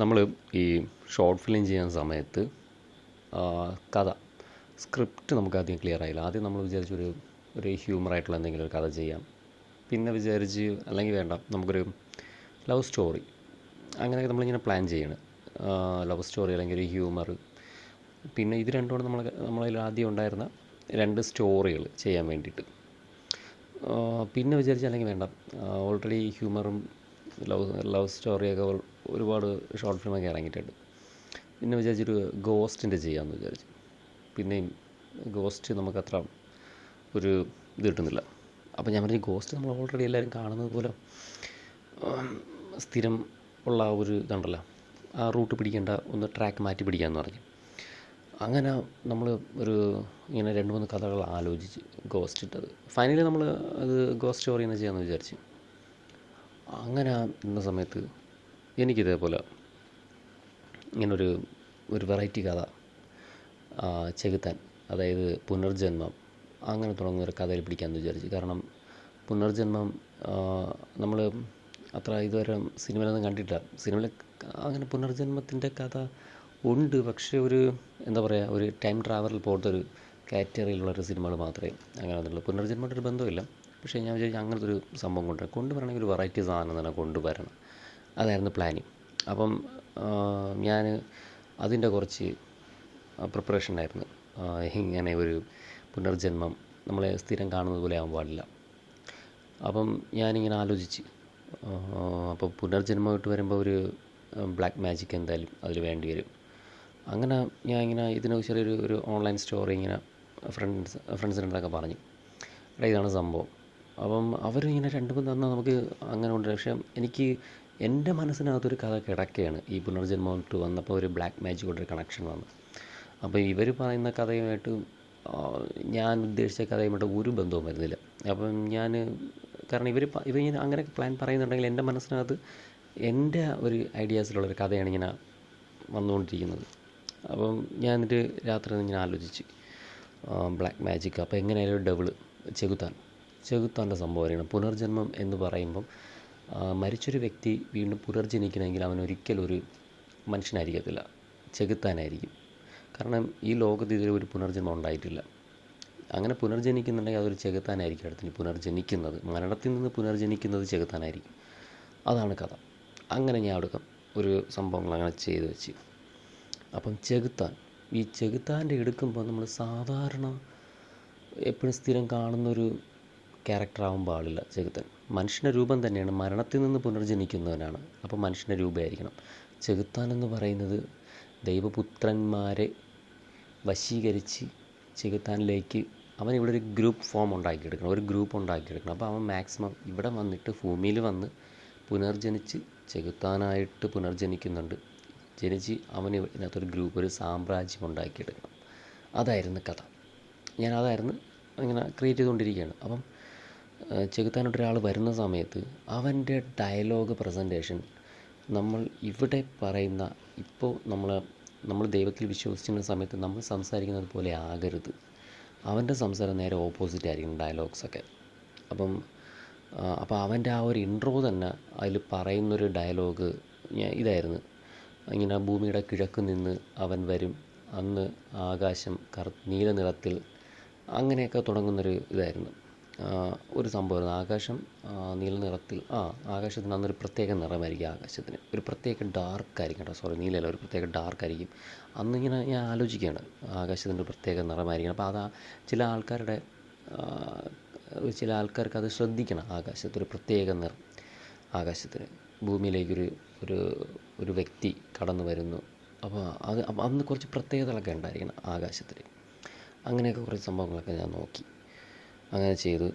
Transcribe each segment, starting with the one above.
നമ്മൾ ഈ short film ചെയ്യുന്ന സമയത്ത് കഥ സ്ക്രിപ്റ്റ് നമുക്ക് ആദ്യം ക്ലിയർ ആയില്ല. ആദ്യം നമ്മൾ വിചാരിച്ചു ഒരു ഹ്യൂമറായിട്ടുള്ള എന്തെങ്കിലും ഒരു കഥ ചെയ്യാം. പിന്നെ വിചാരിച്ച് അല്ലെങ്കിൽ വേണ്ട നമുക്കൊരു ലവ് സ്റ്റോറി അങ്ങനെയൊക്കെ നമ്മളിങ്ങനെ പ്ലാൻ ചെയ്യണം. ലവ് സ്റ്റോറി അല്ലെങ്കിൽ ഒരു ഹ്യൂമർ പിന്നെ ഇത് രണ്ടുമാണ് നമ്മൾ നമ്മളതിൽ ആദ്യം ഉണ്ടായിരുന്ന രണ്ട് സ്റ്റോറികൾ ചെയ്യാൻ വേണ്ടിയിട്ട്. പിന്നെ വിചാരിച്ചു അല്ലെങ്കിൽ വേണ്ട ഓൾറെഡി ഹ്യൂമറും ലവ് ലവ് സ്റ്റോറിയൊക്കെ ഒരുപാട് ഷോർട്ട് ഫിലിമൊക്കെ ഇറങ്ങിയിട്ടുണ്ട്. പിന്നെ വിചാരിച്ചൊരു ഗോസ്റ്റിന്റെ ചെയ്യാമെന്ന് വിചാരിച്ചു. പിന്നെയും ഗോസ്റ്റ് നമുക്കത്ര ഒരു ഇത് കിട്ടുന്നില്ല. അപ്പോൾ ഞാൻ പറഞ്ഞു ഗോസ്റ്റ് നമ്മൾ ഓൾറെഡി എല്ലാവരും കാണുന്നത് പോലെ സ്ഥിരം ഉള്ള ഒരു ഇതുണ്ടല്ലോ. ആ റൂട്ട് പിടിക്കേണ്ട ഒന്ന് ട്രാക്ക് മാറ്റി പിടിക്കാമെന്ന് പറഞ്ഞു. അങ്ങനെ നമ്മൾ ഒരു ഇങ്ങനെ രണ്ട് മൂന്ന് കഥകൾ ആലോചിച്ച് ഗോസ്റ്റ് ഇട്ടത് ഫൈനലി നമ്മൾ അത് ഗോസ്റ്റ് സ്റ്റോറി എന്ന് ചെയ്യാമെന്ന് വിചാരിച്ചു. അങ്ങനെ ഇന്ന സമയത്ത് എനിക്കിതേപോലെ ഇങ്ങനൊരു ഒരു വെറൈറ്റി കഥ ചെകുത്താൻ അതായത് പുനർജന്മം അങ്ങനെ തുടങ്ങുന്ന ഒരു കഥയിൽ പിടിക്കാമെന്ന് വിചാരിച്ചു. കാരണം പുനർജന്മം നമ്മൾ അത്ര ഇതുവരെ സിനിമയിലൊന്നും കണ്ടിട്ടില്ല. സിനിമയിൽ അങ്ങനെ പുനർജന്മത്തിന്റെ കഥ ഉണ്ട്. പക്ഷേ ഒരു എന്താ പറയുക ഒരു ടൈം ട്രാവലിൽ പോലത്തെ ഒരു കാറ്റഗറിയിലുള്ളൊരു സിനിമകൾ മാത്രമേ അങ്ങനെ വന്നിട്ടുള്ളൂ പുനർജന്മമായിട്ടൊരു ബന്ധമില്ല. പക്ഷേ ഞാൻ വിചാരിച്ചു അങ്ങനത്തെ ഒരു സംഭവം കൊണ്ടുവരാം. കൊണ്ടുവരണമെങ്കിൽ ഒരു വെറൈറ്റി സാധനം തന്നെ കൊണ്ടുവരണം. അതായിരുന്നു പ്ലാനിങ് അപ്പം ഞാൻ അതിന്റെ കുറച്ച് പ്രിപ്പറേഷനായിരുന്നു ഇങ്ങനെ ഒരു പുനർജന്മം നമ്മളെ സ്ഥിരം കാണുന്നത് പോലെ ആകാൻ പാടില്ല. അപ്പം ഞാനിങ്ങനെ ആലോചിച്ച് അപ്പോൾ പുനർജന്മമായിട്ട് വരുമ്പോൾ ഒരു ബ്ലാക്ക് മാജിക് എന്തായാലും അതിൽ വേണ്ടി വരും. അങ്ങനെ ഞാൻ ഇങ്ങനെ ഇതിനെ ചെറിയൊരു ഒരു ഓൺലൈൻ സ്റ്റോറി ഇങ്ങനെ ഫ്രണ്ട്സ് ഫ്രണ്ട്സിനോടൊക്കെ പറഞ്ഞു. എടാ ഇതാണ് സംഭവം. അപ്പം അവരിങ്ങനെ രണ്ട് മൂന്ന് തന്നാൽ നമുക്ക് അങ്ങനെ ഉണ്ട്. പക്ഷേ എനിക്ക് എന്റെ മനസ്സിനകത്തൊരു കഥ കിടക്കുകയാണ് ഈ പുനർജന്മം ടു വന്നപ്പോൾ ഒരു ബ്ലാക്ക് മാജിക്കോട്ടൊരു കണക്ഷൻ വന്നു. അപ്പോൾ ഇവർ പറയുന്ന കഥയുമായിട്ട് ഞാൻ ഉദ്ദേശിച്ച കഥയുമായിട്ട് ഒരു ബന്ധവും വരുന്നില്ല. അപ്പം ഞാൻ കാരണം ഇവർ ഇവർ ഇങ്ങനെ അങ്ങനെ പ്ലാൻ പറയുന്നുണ്ടെങ്കിൽ എന്റെ മനസ്സിനകത്ത് എന്റെ ഒരു ഐഡിയാസിലുള്ളൊരു കഥയാണ് ഇങ്ങനെ വന്നുകൊണ്ടിരിക്കുന്നത്. അപ്പം ഞാൻ എന്നിട്ട് രാത്രി ഇങ്ങനെ ആലോചിച്ച്. ബ്ലാക്ക് മാജിക് അപ്പോൾ എങ്ങനെയായാലും ഡബിൾ ചെകുത്താൻ. ചെകുത്താന്റെ സംഭവം അറിയണം പുനർജന്മം എന്ന് പറയുമ്പം മരിച്ചൊരു വ്യക്തി വീണ്ടും പുനർജനിക്കണമെങ്കിൽ അവൻ ഒരിക്കലും ഒരു മനുഷ്യനായിരിക്കത്തില്ല. ചെകുത്താനായിരിക്കും. കാരണം ഈ ലോകത്ത് ഇതുവരെ ഒരു പുനർജന്മം ഉണ്ടായിട്ടില്ല. അങ്ങനെ പുനർജനിക്കുന്നുണ്ടെങ്കിൽ അതൊരു ചെകുത്താനായിരിക്കും അടുത്തിന് പുനർജനിക്കുന്നത് മരണത്തിൽ നിന്ന് പുനർജനിക്കുന്നത് ചെകുത്താനായിരിക്കും. അതാണ് കഥ. അങ്ങനെ ഞാൻ അവിടെ ഒരു സംഭവങ്ങൾ അങ്ങനെ ചെയ്തു വെച്ച്. അപ്പം ചെകുത്താൻ ഈ ചെകുത്താന്റെ എടുക്കുമ്പോൾ നമ്മൾ സാധാരണ എപ്പോഴും സ്ഥിരം കാണുന്നൊരു ക്യാരക്ടറാവാൻ പാടില്ല ചെകുത്തൻ. മനുഷ്യന്റെ രൂപം തന്നെയാണ് മരണത്തിൽ നിന്ന് പുനർജനിക്കുന്നവനാണ്. അപ്പോൾ മനുഷ്യന്റെ രൂപമായിരിക്കണം ചെകുത്താൻ എന്ന് പറയുന്നത് ദൈവപുത്രന്മാരെ വശീകരിച്ച് ചെകുത്താനിലേക്ക് അവൻ ഇവിടെ ഒരു ഗ്രൂപ്പ് ഫോം ഉണ്ടാക്കിയെടുക്കണം. ഒരു ഗ്രൂപ്പ് ഉണ്ടാക്കിയെടുക്കണം. അപ്പോൾ അവൻ മാക്സിമം ഇവിടെ വന്നിട്ട് ഭൂമിയിൽ വന്ന് പുനർജനിച്ച് ചെകുത്താനായിട്ട് പുനർജനിക്കുന്നുണ്ട്. ജനിച്ച് അവന് ഇതിനകത്തൊരു ഗ്രൂപ്പ് ഒരു സാമ്രാജ്യം ഉണ്ടാക്കിയെടുക്കണം. അതായിരുന്നു കഥ. ഞാൻ അതായിരുന്നു ഇങ്ങനെ ക്രിയേറ്റ് ചെയ്തുകൊണ്ടിരിക്കുകയാണ്. അപ്പം ചെകുത്താനായിട്ട് ഒരാൾ വരുന്ന സമയത്ത് അവന്റെ ഡയലോഗ് പ്രസന്റേഷൻ നമ്മൾ ഇവിടെ പറയുന്ന ഇപ്പോൾ നമ്മൾ നമ്മൾ ദൈവത്തിൽ വിശ്വസിക്കുന്ന സമയത്ത് നമ്മൾ സംസാരിക്കുന്നത് പോലെ ആകരുത്. അവന്റെ സംസാരം നേരെ ഓപ്പോസിറ്റ് ആയിരിക്കും ഡയലോഗ്സൊക്കെ അപ്പം അപ്പോൾ അവന്റെ ആ ഒരു ഇൻട്രോ തന്നെ അതിൽ പറയുന്നൊരു ഡയലോഗ് ഇതായിരുന്നു. ഇങ്ങനെ ഭൂമിയുടെ കിഴക്ക് നിന്ന് അവൻ വരും. അന്ന് ആകാശം കറു നീല നിറത്തിൽ അങ്ങനെയൊക്കെ തുടങ്ങുന്നൊരു ഇതായിരുന്നു. ഒരു സംഭവമായിരുന്നു ആകാശം നീല നിറത്തിൽ ആ ആകാശത്തിന് അന്നൊരു പ്രത്യേക നിറമായിരിക്കും ആകാശത്തിന്. ഒരു പ്രത്യേക ഡാർക്ക് ആയിരിക്കും കേട്ടോ. സോറി നീലല്ല ഒരു പ്രത്യേക ഡാർക്ക് ആയിരിക്കും. അന്നിങ്ങനെ ഞാൻ ആലോചിക്കുകയാണ്. ആകാശത്തിന്റെ പ്രത്യേക നിറമായിരിക്കണം. അപ്പോൾ അതാ ചില ആൾക്കാരുടെ ചില ആൾക്കാർക്ക് അത് ശ്രദ്ധിക്കണം. ആകാശത്തൊരു പ്രത്യേക നിറം ആകാശത്തിന്. ഭൂമിയിലേക്കൊരു ഒരു ഒരു വ്യക്തി കടന്നു വരുന്നു. അപ്പോൾ അത് അന്ന് കുറച്ച് പ്രത്യേകതകളൊക്കെ ഉണ്ടായിരിക്കണം ആകാശത്തിൽ അങ്ങനെയൊക്കെ കുറച്ച് സംഭവങ്ങളൊക്കെ ഞാൻ നോക്കി. അങ്ങനെ ചെയ്ത്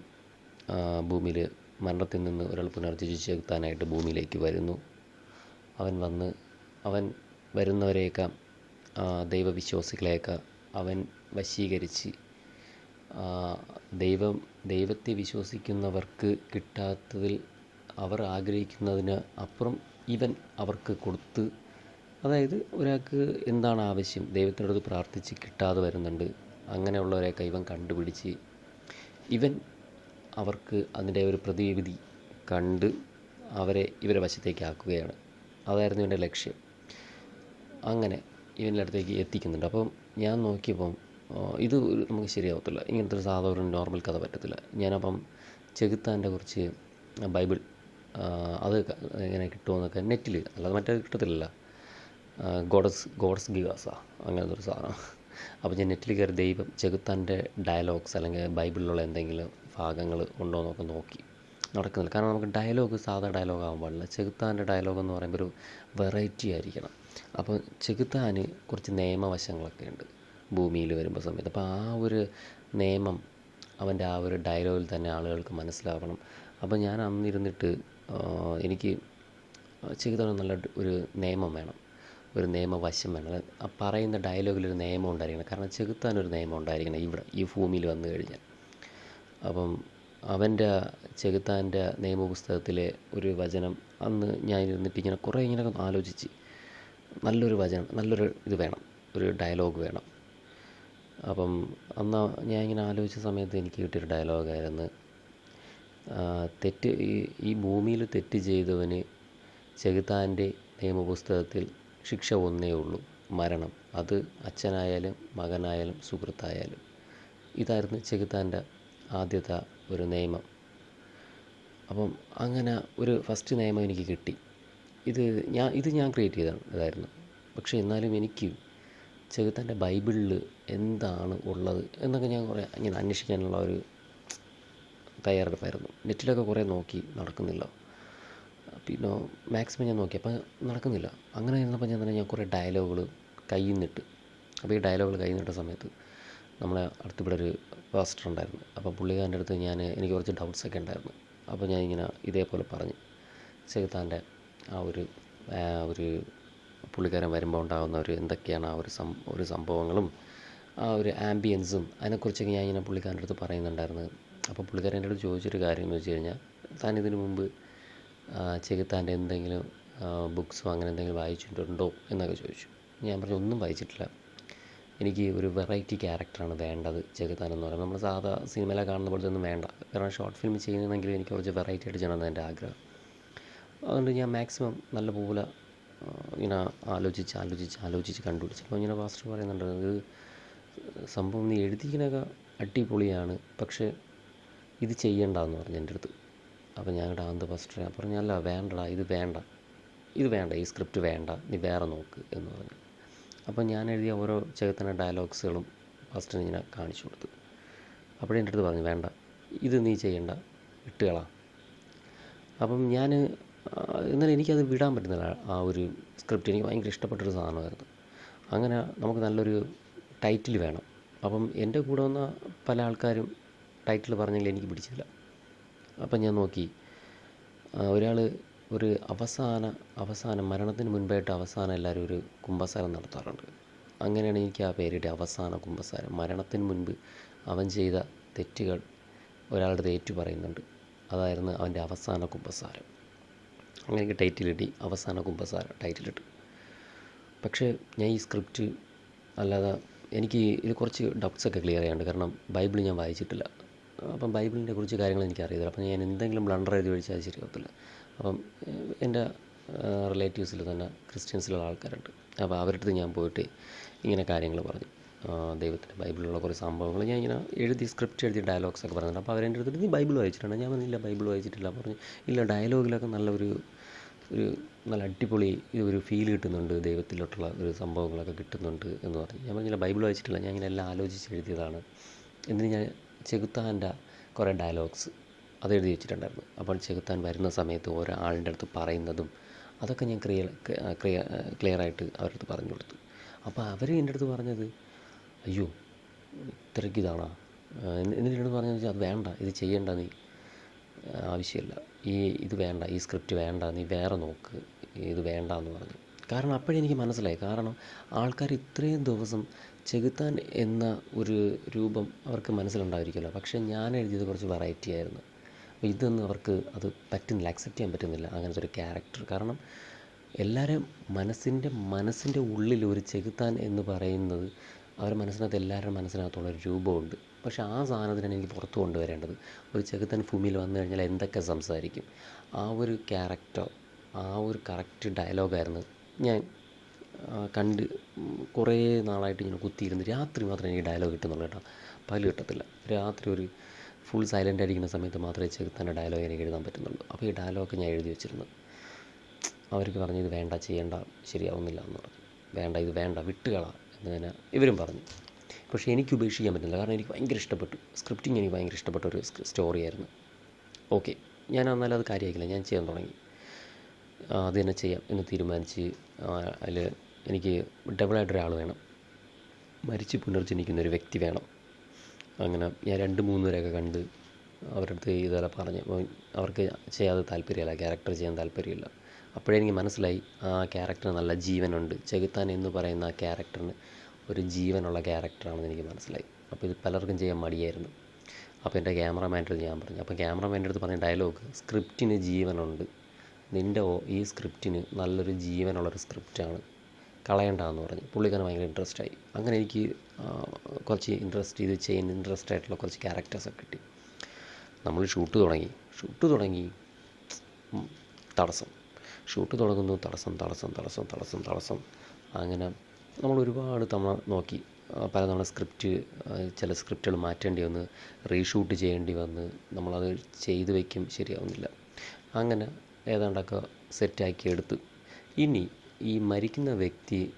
ഭൂമിയിൽ മരണത്തിൽ നിന്ന് ഒരാൾ പുനർജീവിച്ചെത്താനായിട്ട് ഭൂമിയിലേക്ക് വരുന്നു. അവൻ വന്ന് അവൻ വരുന്നവരെയൊക്കെ ദൈവവിശ്വാസികളെയൊക്കെ അവൻ വശീകരിച്ച് ദൈവം ദൈവത്തെ വിശ്വസിക്കുന്നവർക്ക് കിട്ടാത്തതിൽ അവർ ആഗ്രഹിക്കുന്നതിന് അപ്പുറം ഇവൻ അവർക്ക് കൊടുത്ത് അതായത് ഒരാൾക്ക് എന്താണ് ആവശ്യം? ദൈവത്തിനടുത്ത് പ്രാർത്ഥിച്ച് കിട്ടാതെ വരുന്നുണ്ട്. അങ്ങനെയുള്ളവരെയൊക്കെ ഇവൻ കണ്ടുപിടിച്ച് ഇവൻ അവർക്ക് അതിന്റെ ഒരു പ്രതിവിധി കണ്ട് അവരെ ഇവരെ വശത്തേക്ക് ആക്കുകയാണ്. അതായിരുന്നു എന്റെ ലക്ഷ്യം. അങ്ങനെ ഇവന്റെ അടുത്തേക്ക് എത്തിക്കുന്നുണ്ട്. അപ്പം ഞാൻ നോക്കിയപ്പം ഇത് നമുക്ക് ശരിയാവത്തില്ല. ഇങ്ങനത്തെ ഒരു സാധാ ഒരു നോർമൽ കഥ പറ്റത്തില്ല. ഞാനപ്പം ചെകുത്താന്റെ കുറച്ച് ബൈബിൾ അത് എങ്ങനെ കിട്ടുമെന്നൊക്കെ നെറ്റിൽ അല്ലാതെ മറ്റേ കിട്ടത്തില്ലല്ലോ. ഗോഡസ് ഗോഡ്സ് ഗിഗാസ അങ്ങനത്തെ ഒരു സാധനം. അപ്പോൾ ഞാൻ നെറ്റിൽ കയറി ദൈവം ചെകുത്താന്റെ ഡയലോഗ്സ് അല്ലെങ്കിൽ ബൈബിളിലുള്ള എന്തെങ്കിലും ഭാഗങ്ങൾ ഉണ്ടോ എന്നൊക്കെ നോക്കി നടക്കുന്നില്ല. കാരണം നമുക്ക് ഡയലോഗ് സാധാ ഡയലോഗ് ആകാൻ പാടില്ല. ചെകുത്താന്റെ ഡയലോഗ് എന്ന് പറയുമ്പോൾ ഒരു വെറൈറ്റി ആയിരിക്കണം. അപ്പോൾ ചെകുത്താന് കുറച്ച് നിയമവശങ്ങളൊക്കെ ഉണ്ട് ഭൂമിയിൽ വരുമ്പോൾ സമയത്ത്. അപ്പോൾ ആ ഒരു നിയമം അവന്റെ ആ ഒരു ഡയലോഗിൽ തന്നെ ആളുകൾക്ക് മനസ്സിലാവണം. അപ്പോൾ ഞാൻ അന്നിരുന്നിട്ട് എനിക്ക് ചെകുത്താൻ നല്ല ഒരു നിയമം വേണം. ഒരു നിയമവശം വേണം ആ പറയുന്ന ഡയലോഗിൽ ഒരു നിയമം ഉണ്ടായിരിക്കണം. കാരണം ചെകുത്താൻ ഒരു നിയമം ഉണ്ടായിരിക്കണം ഇവിടെ ഈ ഭൂമിയിൽ വന്നു കഴിഞ്ഞാൽ. അപ്പം അവന്റെ ചെകുത്താന്റെ നിയമപുസ്തകത്തിലെ ഒരു വചനം അന്ന് ഞാൻ ഇരുന്നിട്ട് ഇങ്ങനെ കുറേ ഇങ്ങനെ ആലോചിച്ച് നല്ലൊരു വചനം നല്ലൊരു ഇത് വേണം ഒരു ഡയലോഗ് വേണം. അപ്പം അന്ന് ഞാൻ ഇങ്ങനെ ആലോചിച്ച സമയത്ത് എനിക്ക് കിട്ടിയൊരു ഡയലോഗായിരുന്നു തെറ്റ് ഈ ഈ ഭൂമിയിൽ തെറ്റ് ചെയ്തവന് ചെകുത്താന്റെ നിയമപുസ്തകത്തിൽ ശിക്ഷ ഒന്നേ ഉള്ളൂ. മരണം. അത് അച്ഛനായാലും മകനായാലും സുഹൃത്തായാലും. ഇതായിരുന്നു ചെകുത്താന്റെ ആദ്യത്തെ ഒരു നിയമം. അപ്പം അങ്ങനെ ഒരു ഫസ്റ്റ് നിയമം എനിക്ക് കിട്ടി. ഇത് ഞാൻ ഇത് ഞാൻ ക്രിയേറ്റ് ചെയ്ത ഇതായിരുന്നു പക്ഷേ എന്നാലും എനിക്ക് ചെകുത്താന്റെ ബൈബിളിൽ എന്താണ് ഉള്ളത് എന്നൊക്കെ ഞാൻ കുറേ ഇങ്ങനെ അന്വേഷിക്കാനുള്ള ഒരു തയ്യാറെടുപ്പായിരുന്നു. നെറ്റിലൊക്കെ കുറേ നോക്കി നടക്കുന്നില്ല. പിന്നെ മാക്സിമം ഞാൻ നോക്കി. അപ്പം നടക്കുന്നില്ല. അങ്ങനെ ഇരുന്നപ്പോൾ ഞാൻ തന്നെ ഞാൻ കുറേ ഡയലോഗുകൾ കയ്യിൽ നിന്നിട്ട് അപ്പോൾ ഈ ഡയലോഗുകൾ കയ്യിൽ നിന്നിട്ട സമയത്ത് നമ്മളെ അടുത്തിവിടെ ഒരു പാസ്റ്റർ ഉണ്ടായിരുന്നു. അപ്പോൾ പുള്ളിക്കാരന്റെ അടുത്ത് ഞാൻ എനിക്ക് കുറച്ച് ഡൗട്ട്സ് ഒക്കെ ഉണ്ടായിരുന്നു. അപ്പോൾ ഞാൻ ഇങ്ങനെ ഇതേപോലെ പറഞ്ഞു. ചെകുത്താന്റെ ആ ഒരു ഒരു പുള്ളിക്കാരൻ വരുമ്പോൾ ഉണ്ടാകുന്ന ഒരു എന്തൊക്കെയാണ് ആ ഒരു സം ഒരു സംഭവങ്ങളും ആ ഒരു ആംബിയൻസും അതിനെക്കുറിച്ചൊക്കെ ഞാൻ ഇങ്ങനെ പുള്ളിക്കാരന്റെ അടുത്ത് പറയുന്നുണ്ടായിരുന്നു. അപ്പോൾ പുള്ളിക്കാരന്റെ അടുത്ത് ചോദിച്ചൊരു കാര്യം എന്ന് വെച്ച് കഴിഞ്ഞാൽ താൻ ഇതിനു മുമ്പ് ചെകുത്താന്റെ എന്തെങ്കിലും ബുക്സോ അങ്ങനെ എന്തെങ്കിലും വായിച്ചിട്ടുണ്ടോ എന്നൊക്കെ ചോദിച്ചു. ഞാൻ പറഞ്ഞു ഒന്നും വായിച്ചിട്ടില്ല. എനിക്ക് ഒരു വെറൈറ്റി ക്യാരക്ടറാണ് വേണ്ടത് ചെകുത്താൻ എന്ന് പറയുന്നത്. നമ്മൾ സാധാ സിനിമയിലെ കാണുന്ന പോലത്തെ ഒന്നും വേണ്ട. കാരണം ഷോർട്ട് ഫിലിം ചെയ്യുന്നതെങ്കിൽ എനിക്ക് കുറച്ച് വെറൈറ്റി ആയിട്ട് ചെയ്യണമെന്ന് എന്റെ ആഗ്രഹം. അതുകൊണ്ട് ഞാൻ മാക്സിമം നല്ലപോലെ ഇങ്ങനെ ആലോചിച്ച് ആലോചിച്ച് ആലോചിച്ച് കണ്ടുപിടിച്ചു. അപ്പോൾ ഇങ്ങനെ ഫാസ്റ്റർ പറയുന്നുണ്ട് ഇത് സംഭവം നീ എഴുതിക്കണൊക്കെ അടിപൊളിയാണ് പക്ഷേ ഇത് ചെയ്യണ്ടെന്ന് പറഞ്ഞു എന്റെ അടുത്ത്. അപ്പോൾ ഞാൻ ഇവിടെ ഫസ്റ്റ് പാസ്റ്ററെ പറഞ്ഞു അല്ല വേണ്ടടാ ഇത് വേണ്ട. ഇത് വേണ്ട ഈ സ്ക്രിപ്റ്റ് വേണ്ട. നീ വേറെ നോക്ക് എന്ന് പറഞ്ഞു. അപ്പോൾ ഞാൻ എഴുതിയ ഓരോ ചെകുത്തന ഡയലോഗ്സുകളും ഫസ്റ്റിന് ഇങ്ങനെ കാണിച്ചു കൊടുത്തു. അപ്പോഴേ എന്റെ അടുത്ത് പറഞ്ഞു വേണ്ട ഇത് നീ ചെയ്യണ്ട ഇട്ടുകളാ അപ്പം ഞാൻ എന്നാൽ എനിക്കത് വിടാൻ പറ്റുന്നില്ല ആ ഒരു സ്ക്രിപ്റ്റ് എനിക്ക് ഭയങ്കര ഇഷ്ടപ്പെട്ടൊരു സാധനമായിരുന്നു. അങ്ങനെ നമുക്ക് നല്ലൊരു ടൈറ്റിൽ വേണം. അപ്പം എന്റെ കൂടെ വന്ന പല ആൾക്കാരും ടൈറ്റിൽ പറഞ്ഞെങ്കിൽ എനിക്ക് പിടിച്ചില്ല. അപ്പം ഞാൻ നോക്കി. ഒരാൾ ഒരു അവസാന അവസാനം മരണത്തിന് മുൻപായിട്ട് അവസാനം എല്ലാവരും ഒരു കുമ്പസാരം നടത്താറുണ്ട്. അങ്ങനെയാണ് എനിക്ക് ആ പേരിട്ട് അവസാന കുമ്പസാരം മരണത്തിന് മുൻപ് അവൻ ചെയ്ത തെറ്റുകൾ ഒരാളുടെ തേറ്റു പറയുന്നുണ്ട്. അതായിരുന്നു അവന്റെ അവസാന കുമ്പസാരം അങ്ങനെ എനിക്ക് ടൈറ്റിൽ ടൈറ്റിലിട്ടി അവസാന കുംഭസാരം ടൈറ്റിലിട്ട് പക്ഷേ ഞാൻ ഈ സ്ക്രിപ്റ്റ് അല്ലാതെ എനിക്ക് ഇത് കുറച്ച് ഡൗട്ട്സൊക്കെ ക്ലിയർ ചെയ്യാനുണ്ട്. കാരണം ബൈബിൾ ഞാൻ വായിച്ചിട്ടില്ല. അപ്പം ബൈബിളിനെ കുറിച്ച് കാര്യങ്ങൾ എനിക്ക് അറിയത്തില്ല അപ്പം ഞാൻ എന്തെങ്കിലും ബ്ലണ്ടർ എഴുതി ഒഴിച്ചാൽ അത് ശരിയാവത്തില്ല. അപ്പം എന്റെ റിലേറ്റീവ്സിൽ തന്നെ ക്രിസ്ത്യൻസിലുള്ള ആൾക്കാരുണ്ട്. അപ്പോൾ അവരുടെ അടുത്ത് ഞാൻ പോയിട്ട് ഇങ്ങനെ കാര്യങ്ങൾ പറഞ്ഞു. ദൈവത്തിന്റെ ബൈബിളിലുള്ള കുറേ സംഭവങ്ങൾ. ഞാൻ ഇങ്ങനെ എഴുതി സ്ക്രിപ്റ്റ് എഴുതി ഡയലോഗ്സ് ഒക്കെ പറഞ്ഞിട്ടുണ്ട്. അപ്പോൾ അവരെന്റെ അടുത്ത് നീ ബൈബിൾ വായിച്ചിട്ടുണ്ട്? ഞാൻ പറഞ്ഞില്ല ബൈബിൾ വായിച്ചിട്ടില്ല പറഞ്ഞു. ഇല്ല ഡയലോഗിലൊക്കെ നല്ലൊരു ഒരു നല്ല അടിപൊളി ഒരു ഫീൽ കിട്ടുന്നുണ്ട്. ദൈവത്തിലോട്ടുള്ള ഒരു സംഭവങ്ങളൊക്കെ കിട്ടുന്നുണ്ട് എന്ന് പറഞ്ഞു. ഞാൻ പറഞ്ഞില്ല ബൈബിൾ വായിച്ചിട്ടില്ല. ഞാൻ ഇങ്ങനെ എല്ലാം ആലോചിച്ച് എഴുതിയതാണ്. എന്നിട്ട് ഞാൻ ചെകുത്താന്റെ കുറേ ഡയലോഗ്സ് അത് എഴുതി വെച്ചിട്ടുണ്ടായിരുന്നു. അപ്പോൾ ചെകുത്താൻ വരുന്ന സമയത്ത് ഓരോ ആളിന്റെ അടുത്ത് പറയുന്നതും അതൊക്കെ ഞാൻ ക്ലിയർ ക്ലിയർ ആയിട്ട് അവരുടെ അടുത്ത് പറഞ്ഞു കൊടുത്തു. അപ്പോൾ അവർ എന്റെ അടുത്ത് പറഞ്ഞത് അയ്യോ ഇത്രയ്ക്ക് ഇതാണോ? എന്നിട്ട് വെച്ചാൽ അത് വേണ്ട ഇത് ചെയ്യേണ്ട നീ ആവശ്യമില്ല. ഈ ഇത് വേണ്ട ഈ സ്ക്രിപ്റ്റ് വേണ്ട നീ വേറെ നോക്ക് ഇത് വേണ്ട എന്ന് പറഞ്ഞു. കാരണം അപ്പോഴെനിക്ക് മനസ്സിലായി. കാരണം ആൾക്കാർ ഇത്രയും ദിവസം ചെകുത്താൻ എന്ന ഒരു രൂപം അവർക്ക് മനസ്സിലുണ്ടായിരിക്കുമല്ലോ. പക്ഷേ ഞാൻ എഴുതിയത് കുറച്ച് വെറൈറ്റി ആയിരുന്നു. അപ്പോൾ ഇതൊന്നും അവർക്ക് അത് പറ്റുന്നില്ല അക്സെപ്റ്റ് ചെയ്യാൻ പറ്റുന്നില്ല അങ്ങനത്തെ ഒരു ക്യാരക്ടർ കാരണം എല്ലാവരും മനസ്സിന്റെ മനസ്സിന്റെ ഉള്ളിൽ ഒരു ചെകുത്താൻ എന്ന് പറയുന്നത് അവരുടെ മനസ്സിനകത്ത് എല്ലാവരുടെ മനസ്സിനകത്തുള്ള ഒരു രൂപമുണ്ട്. പക്ഷേ ആ സാധനത്തിനാണ് എനിക്ക് പുറത്ത് കൊണ്ടുവരേണ്ടത്. ഒരു ചെകുത്താൻ ഭൂമിയിൽ വന്നു കഴിഞ്ഞാൽ എന്തൊക്കെ സംസാരിക്കും? ആ ഒരു ക്യാരക്ടർ ആ ഒരു കറക്റ്റ് ഡയലോഗായിരുന്നു ഞാൻ കണ്ട് കുറേ നാളായിട്ട് ഇങ്ങനെ കുത്തിയിരുന്ന് രാത്രി മാത്രമേ എനിക്ക് ഡയലോഗ് കിട്ടുന്നുള്ളൂ കേട്ടോ. പകൽ കിട്ടത്തില്ല. രാത്രി ഒരു ഫുൾ സൈലന്റ് ആയിരിക്കുന്ന സമയത്ത് മാത്രമേ ചെകുത്താന്റെ ഡയലോഗ് എനിക്ക് എഴുതാൻ പറ്റുന്നുള്ളൂ. അപ്പോൾ ഈ ഡയലോഗൊക്കെ ഞാൻ എഴുതി വെച്ചിരുന്നു. അവർക്ക് പറഞ്ഞു ഇത് വേണ്ട ചെയ്യേണ്ട ശരിയാവുന്നില്ല എന്ന് പറഞ്ഞു. വേണ്ട ഇത് വേണ്ട വിട്ടുകള എന്ന് തന്നെ ഇവരും പറഞ്ഞു. പക്ഷേ എനിക്ക് ഉപേക്ഷിക്കാൻ പറ്റുന്നില്ല. കാരണം എനിക്ക് ഭയങ്കര ഇഷ്ടപ്പെട്ടു. സ്ക്രിപ്റ്റിംഗ് എനിക്ക് ഭയങ്കര ഇഷ്ടപ്പെട്ട ഒരു സ്റ്റോറിയായിരുന്നു ഓക്കെ ഞാൻ എന്നാലും അത് കാര്യമാക്കില്ല ഞാൻ ചെയ്യാൻ തുടങ്ങി. അത് തന്നെ ചെയ്യാം എന്ന് തീരുമാനിച്ച് അതിൽ എനിക്ക് ഡബിളായിട്ടൊരാൾ വേണം. മരിച്ച് പുനർജനിക്കുന്ന ഒരു വ്യക്തി വേണം. അങ്ങനെ ഞാൻ രണ്ട് മൂന്ന് പേരെയൊക്കെ കണ്ട് അവരുടെ അടുത്ത് ഇതുപോലെ പറഞ്ഞു അവർക്ക് ചെയ്യാതെ താല്പര്യമില്ല ക്യാരക്ടർ ചെയ്യാൻ താല്പര്യമില്ല. അപ്പോഴേ എനിക്ക് മനസ്സിലായി ആ ക്യാരക്ടർ നല്ല ജീവനുണ്ട്. ചെകുത്താൻ എന്ന് പറയുന്ന ആ ക്യാരക്ടറിന് ഒരു ജീവനുള്ള ക്യാരക്ടറാണെന്ന് എനിക്ക് മനസ്സിലായി. അപ്പോൾ ഇത് പലർക്കും ചെയ്യാൻ മടിയായിരുന്നു. അപ്പോൾ എന്റെ ക്യാമറമാന്റെ അടുത്ത് ഞാൻ പറഞ്ഞു അപ്പോൾ ക്യാമറമാന്റെ അടുത്ത് പറഞ്ഞ ഡയലോഗ് സ്ക്രിപ്റ്റിന് ജീവനുണ്ട്. നിന്റെ ഈ സ്ക്രിപ്റ്റിന് നല്ലൊരു ജീവനുള്ളൊരു സ്ക്രിപ്റ്റാണ് കളയണ്ടെന്ന് പറഞ്ഞു. പുള്ളിക്കാരൻ ഭയങ്കര ഇൻട്രസ്റ്റ് ആയി. അങ്ങനെ എനിക്ക് കുറച്ച് ഇൻട്രസ്റ്റ് ഇത് ചെയ്യാൻ ഇൻട്രസ്റ്റ് ആയിട്ടുള്ള കുറച്ച് ക്യാരക്ടേഴ്സൊക്കെ കിട്ടി. നമ്മൾ ഷൂട്ട് തുടങ്ങി. ഷൂട്ട് തുടങ്ങി തടസ്സം. ഷൂട്ട് തുടങ്ങുന്നു തടസ്സം തടസ്സം തടസ്സം തടസ്സം തടസ്സം. അങ്ങനെ നമ്മൾ ഒരുപാട് തവണ നോക്കി. പല തവണ സ്ക്രിപ്റ്റ് ചില സ്ക്രിപ്റ്റുകൾ മാറ്റേണ്ടി വന്ന് റീഷൂട്ട് ചെയ്യേണ്ടി വന്ന് നമ്മളത് ചെയ്ത് വയ്ക്കും ശരിയാവുന്നില്ല. അങ്ങനെ ഏതാണ്ടൊക്കെ സെറ്റാക്കി എടുത്ത്. ഇനി ഈ മരിക്കുന്ന വ്യക്തി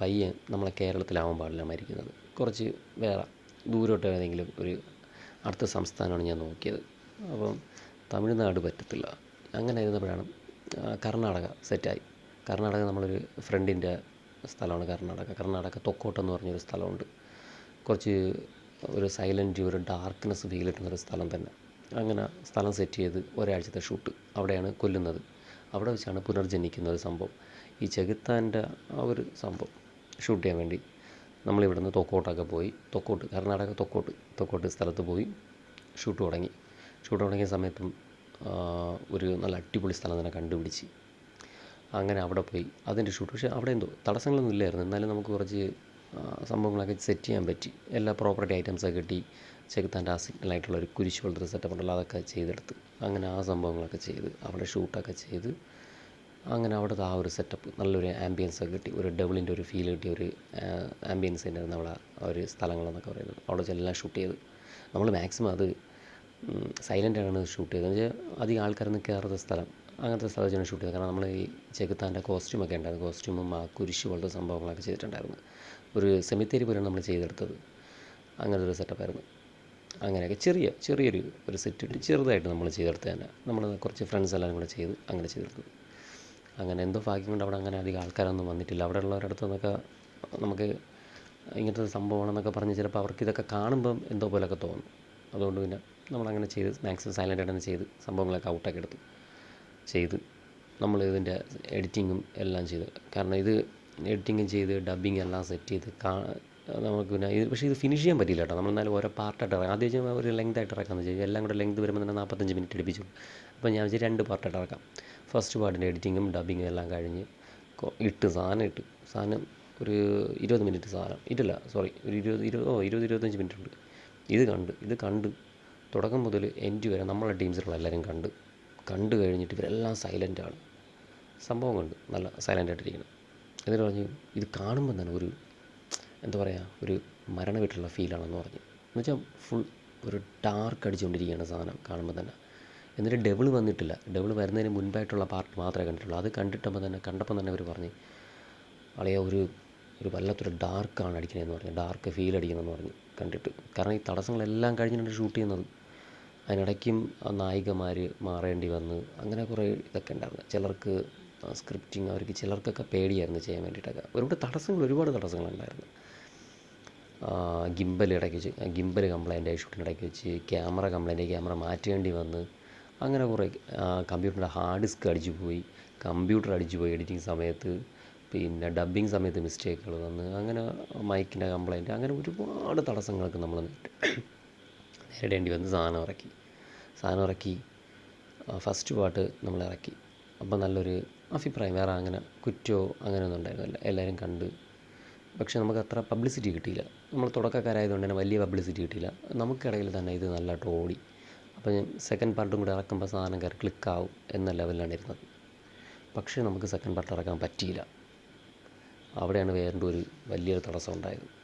പയ്യൻ നമ്മളെ കേരളത്തിലാവാൻ പാടില്ല മരിക്കുന്നത്. കുറച്ച് വേറെ ദൂരോട്ട് ഏതെങ്കിലും ഒരു അടുത്ത സംസ്ഥാനമാണ് ഞാൻ നോക്കിയത്. അപ്പം തമിഴ്നാട് പറ്റത്തില്ല. അങ്ങനെ ഇരുന്നപ്പോഴാണ് ആ, കർണാടക സെറ്റായി കർണാടക നമ്മളൊരു ഫ്രണ്ടിന്റെ സ്ഥലമാണ് കർണാടക. കർണാടക തൊക്കോട്ടെന്ന് പറഞ്ഞൊരു സ്ഥലമുണ്ട്. കുറച്ച് ഒരു സൈലന്റ് ഒരു ഡാർക്ക്നെസ് ഫീൽ കിട്ടുന്ന ഒരു സ്ഥലം തന്നെ. അങ്ങനെ സ്ഥലം സെറ്റ് ചെയ്ത് ഒരാഴ്ചത്തെ ഷൂട്ട് അവിടെയാണ് കൊല്ലുന്നത്. അവിടെ വെച്ചാണ് പുനർജനിക്കുന്ന ഒരു സംഭവം. ഈ ചെകുത്താന്റെ ആ ഒരു സംഭവം ഷൂട്ട് ചെയ്യാൻ വേണ്ടി നമ്മളിവിടുന്ന് തൊക്കോട്ടൊക്കെ പോയി. തൊക്കോട്ട് കർണാടക തൊക്കോട്ട് തൊക്കോട്ട് സ്ഥലത്ത് പോയി ഷൂട്ട് തുടങ്ങി. ഷൂട്ട് തുടങ്ങിയ സമയത്തും ഒരു നല്ല അടിപൊളി സ്ഥലം തന്നെ കണ്ടുപിടിച്ച് അങ്ങനെ അവിടെ പോയി. അതിന്റെ ഷൂട്ട്. പക്ഷേ അവിടെ എന്തോ തടസ്സങ്ങളൊന്നും ഇല്ലായിരുന്നു. എന്നാലും നമുക്ക് കുറച്ച് സംഭവങ്ങളൊക്കെ സെറ്റ് ചെയ്യാൻ പറ്റി. എല്ലാ പ്രോപ്പർട്ടി ഐറ്റംസൊക്കെ കിട്ടി. ചെകുത്താന്റെ ആ സിഗ്നലായിട്ടുള്ള ഒരു കുരിശ് പോലത്തെ സെറ്റപ്പ് ഉണ്ടല്ലോ അതൊക്കെ ചെയ്തെടുത്ത്. അങ്ങനെ ആ സംഭവങ്ങളൊക്കെ ചെയ്ത് അവിടെ ഷൂട്ടൊക്കെ ചെയ്ത് അങ്ങനെ അവിടുത്തെ ആ ഒരു സെറ്റപ്പ് നല്ലൊരു ആംബിയൻസ് ഒക്കെ കിട്ടി. ഒരു ഡബിളിന്റെ ഒരു ഫീൽ കിട്ടിയ ഒരു ആംബിയൻസ് തന്നെയായിരുന്നു അവിടെ ഒരു സ്ഥലങ്ങളെന്നൊക്കെ പറയുന്നത്. അവിടെ വെച്ച് എല്ലാം ഷൂട്ട് ചെയ്ത്. നമ്മൾ മാക്സിമം അത് സൈലന്റാണ് ഷൂട്ട് ചെയ്തത്. എന്ന് വെച്ചാൽ അധികം ആൾക്കാരൊന്നും കയറാത്ത സ്ഥലം. അങ്ങനത്തെ സ്ഥലം വെച്ചാണ് ഷൂട്ട് ചെയ്തത്. കാരണം നമ്മൾ ഈ ചെകുത്താന്റെ കോസ്റ്റ്യൂമൊക്കെ ഉണ്ടായിരുന്നു. കോസ്റ്റ്യൂമും ആ കുരിശ് പോലത്തെ സംഭവങ്ങളൊക്കെ ചെയ്തിട്ടുണ്ടായിരുന്നു. ഒരു സെമിത്തേരി പോലെയാണ് നമ്മൾ ചെയ്തെടുത്തത്. അങ്ങനത്തെ ഒരു സെറ്റപ്പായിരുന്നു അങ്ങനെയൊക്കെ ചെറിയ ചെറിയൊരു ഒരു സെറ്റ് ഇട്ട് ചെറുതായിട്ട് നമ്മൾ ചെയ്തെടുത്ത് തന്നെ. നമ്മൾ കുറച്ച് ഫ്രണ്ട്സ് എല്ലാവരും കൂടെ ചെയ്ത് അങ്ങനെ ചെയ്തെടുത്തു. അങ്ങനെ എന്തോ ഭാഗ്യം കൊണ്ട് അവിടെ അങ്ങനെ അധികം ആൾക്കാരൊന്നും വന്നിട്ടില്ല. അവിടെ ഉള്ളവരുടെ നിന്നൊക്കെ നമുക്ക് ഇങ്ങനത്തെ ഒരു സംഭവമാണെന്നൊക്കെ പറഞ്ഞ് ചിലപ്പോൾ അവർക്ക് ഇതൊക്കെ കാണുമ്പം എന്തോ പോലെയൊക്കെ തോന്നും. അതുകൊണ്ട് പിന്നെ നമ്മളങ്ങനെ ചെയ്ത് മാക്സിമം സൈലന്റ് ആയിട്ട് ചെയ്ത് സംഭവങ്ങളൊക്കെ ഔട്ടൊക്കെ എടുത്ത് ചെയ്ത് നമ്മൾ ഇതിന്റെ എഡിറ്റിങ്ങും എല്ലാം ചെയ്ത്. കാരണം ഇത് എഡിറ്റിങ്ങും ചെയ്ത് ഡബ്ബിങ് എല്ലാം സെറ്റ് ചെയ്ത് കാ നമുക്ക് പിന്നെ ഇത് പക്ഷേ ഇത് ഫിനിഷ് ചെയ്യാൻ പറ്റില്ല കേട്ടോ. നമ്മൾ എന്നാലും ഓരോ പാർട്ടായിട്ട് ഇറക്കാം ആദ്യം ഒരു ലെങ്ത് ആയിട്ട് ഇറക്കാമെന്ന് വെച്ചാൽ എല്ലാം കൂടെ ലെങ്ത് വരുമ്പോൾ തന്നെ നാൽപ്പത്തഞ്ച് മിനിറ്റ് എടുപ്പിച്ചു അപ്പോൾ ഞാൻ വെച്ചാൽ രണ്ട് പാർട്ടായിട്ട് ഇറക്കാം. ഫസ്റ്റ് പാട്ടിന്റെ എഡിറ്റിങ്ങും ഡബിങ്ങും എല്ലാം കഴിഞ്ഞ് ഇട്ട് സാധനം ഇട്ട് സാധനം ഒരു ഇരുപത് മിനിറ്റ് സാധനം ഇട്ടില്ല സോറി ഒരു ഇരുപത് ഇരുപത് ഓ ഇരുപത് ഇരുപത്തഞ്ച് മിനിറ്റ് ഉണ്ട്. ഇത് കണ്ട് ഇത് കണ്ട് തുടക്കം മുതൽ എൻഡ് വരെ നമ്മളെ ടീംസിലുള്ള എല്ലാവരും കണ്ട് കണ്ടു കഴിഞ്ഞിട്ട് ഇവരെല്ലാം സൈലന്റാണ് സംഭവം കണ്ട് നല്ല സൈലന്റ് ആയിട്ടിരിക്കണം എന്നിട്ട് പറഞ്ഞു ഇത് കാണുമ്പോൾ തന്നെ ഒരു എന്താ പറയുക ഒരു മരണ വീട്ടിലുള്ള ഫീലാണെന്ന് പറഞ്ഞു. എന്നുവെച്ചാൽ ഫുൾ ഒരു ഡാർക്ക് അടിച്ചുകൊണ്ടിരിക്കുകയാണ് സാധനം കാണുമ്പോൾ തന്നെ. എന്നിട്ട് ഡബിൾ വന്നിട്ടില്ല. ഡബിൾ വരുന്നതിന് മുൻപായിട്ടുള്ള പാർട്ട് മാത്രമേ കണ്ടിട്ടുള്ളൂ. അത് കണ്ടിട്ടപ്പോൾ തന്നെ കണ്ടപ്പോൾ തന്നെ അവർ പറഞ്ഞു അളിയ ഒരു ഒരു വല്ലാത്തൊരു ഡാർക്കാണ് അടിക്കണതെന്ന് പറഞ്ഞു ഡാർക്ക് ഫീൽ അടിക്കണമെന്ന് പറഞ്ഞു കണ്ടിട്ട്. കാരണം ഈ തടസ്സങ്ങളെല്ലാം കഴിഞ്ഞിട്ടാണ് ഷൂട്ട് ചെയ്യുന്നത് അതിനിടയ്ക്കും നായികമാർ മാറേണ്ടി വന്ന് അങ്ങനെ കുറേ ഇതൊക്കെ ഉണ്ടായിരുന്നു. ചിലർക്ക് സ്ക്രിപ്റ്റിങ് അവർക്ക് ചിലർക്കൊക്കെ പേടിയായിരുന്നു ചെയ്യാൻ വേണ്ടിയിട്ടൊക്കെ. ഒരുപാട് തടസ്സങ്ങൾ ഒരുപാട് തടസ്സങ്ങളുണ്ടായിരുന്നു ഗിംബൽ ഇടയ്ക്ക് വെച്ച് ഗിംബൽ കംപ്ലൈന്റ് ആയി ഷൂട്ടിന് ഇടയ്ക്ക് വെച്ച് ക്യാമറ കംപ്ലൈന്റ് ക്യാമറ മാറ്റേണ്ടി വന്ന് അങ്ങനെ കുറേ കമ്പ്യൂട്ടറിന്റെ ഹാർഡ് ഡിസ്ക് അടിച്ചു പോയി. കമ്പ്യൂട്ടർ അടിച്ചു പോയി എഡിറ്റിംഗ് സമയത്ത്. പിന്നെ ഡബ്ബിങ് സമയത്ത് മിസ്റ്റേക്കുകൾ വന്ന്. അങ്ങനെ മൈക്കിന്റെ കംപ്ലൈന്റ് അങ്ങനെ ഒരുപാട് തടസ്സങ്ങളൊക്കെ നമ്മൾ നേരിടേണ്ടി വന്ന് സാധനം ഇറക്കി. സാധനം ഇറക്കി. ഫസ്റ്റ് പാട്ട് നമ്മൾ ഇറക്കി. അപ്പം നല്ലൊരു അഭിപ്രായം. വേറെ അങ്ങനെ കുറ്റോ അങ്ങനെയൊന്നും ഉണ്ടായിരുന്നില്ല. എല്ലാവരും കണ്ട്. പക്ഷെ നമുക്ക് അത്ര പബ്ലിസിറ്റി കിട്ടിയില്ല. നമ്മൾ തുടക്കക്കാരായതുകൊണ്ട് തന്നെ വലിയ പബ്ലിസിറ്റി കിട്ടിയില്ല. നമുക്കിടയിൽ തന്നെ ഇത് നല്ലതായിട്ട് ഓടി. അപ്പോൾ സെക്കൻഡ് പാർട്ടും കൂടെ ഇറക്കുമ്പോൾ സാധനം കയറി ക്ലിക്കാവും എന്ന ലെവലിലാണ് ഇരുന്നത്. പക്ഷേ നമുക്ക് സെക്കൻഡ് പാർട്ട് ഇറക്കാൻ പറ്റിയില്ല. അവിടെയാണ് വേറെ ഒരു വലിയൊരു തടസ്സം ഉണ്ടായത്.